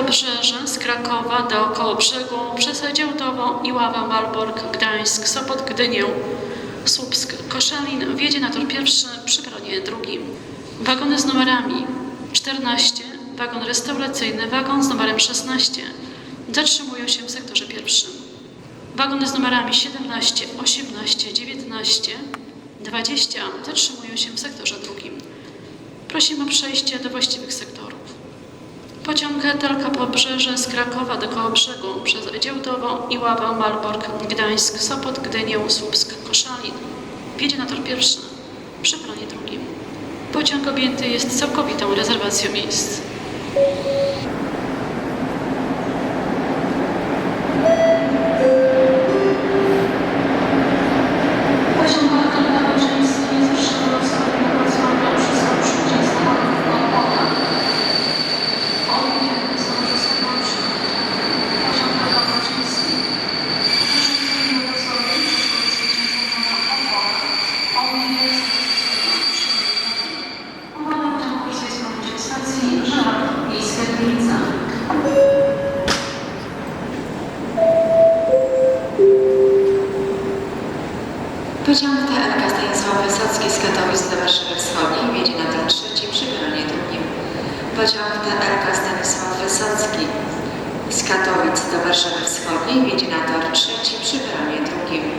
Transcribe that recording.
Obrzeże z Krakowa do Kołobrzegu przez Działdowo, Iława, Malbork, Gdańsk, Sopot, Gdynię, Słupsk, Koszalin wjedzie na tor pierwszy przy peronie drugim. Wagony z numerami 14, wagon restauracyjny, wagon z numerem 16 zatrzymują się w sektorze pierwszym. Wagony z numerami 17, 18, 19, 20 zatrzymują się w sektorze drugim. Prosimy o przejście do właściwych sektorów. Pociąg Talka Pobrzeże z Krakowa do Kołobrzegu przez Działdowo, Iława, Malbork, Gdańsk, Sopot, Gdynię, Słupsk, Koszalin wjedzie na tor pierwszy przy peronie drugim. Pociąg objęty jest całkowitą rezerwacją miejsc. Pociąg TLK Stanisław Wysocki z Katowic do Warszawy Wschodniej wjedzie na tor trzeci przy peronie drugim. Pociąg TLK Stanisław Wysocki z Katowic do Warszawy Wschodniej wjedzie na tor trzeci przy drugim.